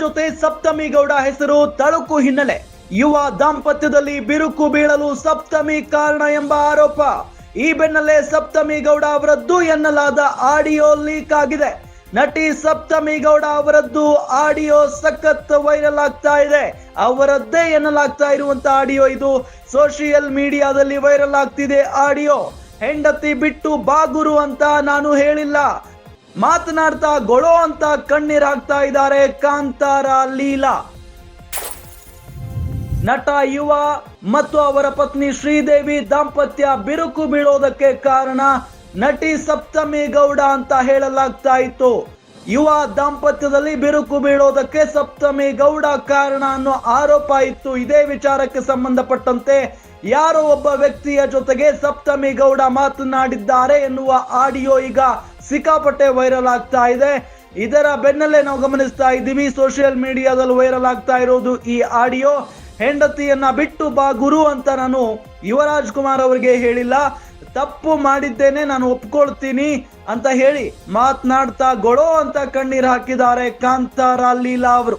ಜೊತೆ ಸಪ್ತಮಿ ಗೌಡ ಹೆಸರು ತಳುಕು ಹಿನ್ನೆಲೆ. ಯುವ ದಾಂಪತ್ಯದಲ್ಲಿ ಬಿರುಕು ಬೀಳಲು ಸಪ್ತಮಿ ಕಾರಣ ಎಂಬ ಆರೋಪ. ಈ ಬೆನ್ನಲ್ಲೇ ಸಪ್ತಮಿ ಗೌಡ ಅವರದ್ದು ಎನ್ನಲಾದ ಆಡಿಯೋ ಲೀಕ್ ಆಗಿದೆ. ನಟಿ ಸಪ್ತಮಿ ಗೌಡ ಅವರದ್ದು ಆಡಿಯೋ ಸಖತ್ ವೈರಲ್ ಆಗ್ತಾ ಇದೆ. ಅವರದ್ದೇ ಎನ್ನಲಾಗ್ತಾ ಇರುವಂತ ಆಡಿಯೋ ಇದು. ಸೋಷಿಯಲ್ ಮೀಡಿಯಾದಲ್ಲಿ ವೈರಲ್ ಆಗ್ತಿದೆ ಆಡಿಯೋ. ಹೆಂಡತಿ ಬಿಟ್ಟು ಬಾಗುರು ಅಂತ ನಾನು ಹೇಳಿಲ್ಲ. ಮಾತನಾಡ್ತಾ ಗೊಳೋ ಅಂತ ಕಣ್ಣೀರಾಗ್ತಾ ಇದ್ದಾರೆ ಕಾಂತಾರ ಲೀಲಾ. ನಟ, ಯುವ ಮತ್ತು ಅವರ ಪತ್ನಿ ಶ್ರೀದೇವಿ ದಾಂಪತ್ಯ ಬಿರುಕು ಬೀಳೋದಕ್ಕೆ ಕಾರಣ ನಟಿ ಸಪ್ತಮಿ ಗೌಡ ಅಂತ ಹೇಳಲಾಗ್ತಾ ಇತ್ತು. ಯುವ ದಾಂಪತ್ಯದಲ್ಲಿ ಬಿರುಕು ಬೀಳೋದಕ್ಕೆ ಸಪ್ತಮಿ ಗೌಡ ಕಾರಣ ಅನ್ನೋ ಆರೋಪ ಇತ್ತು. ಇದೇ ವಿಚಾರಕ್ಕೆ ಸಂಬಂಧಪಟ್ಟಂತೆ ಯಾರೋ ಒಬ್ಬ ವ್ಯಕ್ತಿಯ ಜೊತೆಗೆ ಸಪ್ತಮಿ ಗೌಡ ಮಾತನಾಡಿದ್ದಾರೆ ಎನ್ನುವ ಆಡಿಯೋ ಈಗ ಸಿಕ್ಕಾಪಟ್ಟೆ ವೈರಲ್ ಆಗ್ತಾ ಇದೆ. ಇದರ ಬೆನ್ನಲ್ಲೇ ನಾವು ಗಮನಿಸ್ತಾ ಇದ್ದೀವಿ, ಸೋಷಿಯಲ್ ಮೀಡಿಯಾದಲ್ಲಿ ವೈರಲ್ ಆಗ್ತಾ ಇರೋದು ಈ ಆಡಿಯೋ. ಹೆಂಡತಿಯನ್ನ ಬಿಟ್ಟು ಬಾ ಗುರು ಅಂತ ನಾನು ಯುವರಾಜ್ ಕುಮಾರ್ ಅವರಿಗೆ ಹೇಳಿಲ್ಲ. ತಪ್ಪು ಮಾಡಿದ್ದೇನೆ, ನಾನು ಒಪ್ಕೊಳ್ತೀನಿ ಅಂತ ಹೇಳಿ ಮಾತನಾಡ್ತಾ ಗೊಡೋ ಅಂತ ಕಣ್ಣೀರು ಹಾಕಿದ್ದಾರೆ ಕಾಂತಾರ ಲೀಲಾ ಅವರು.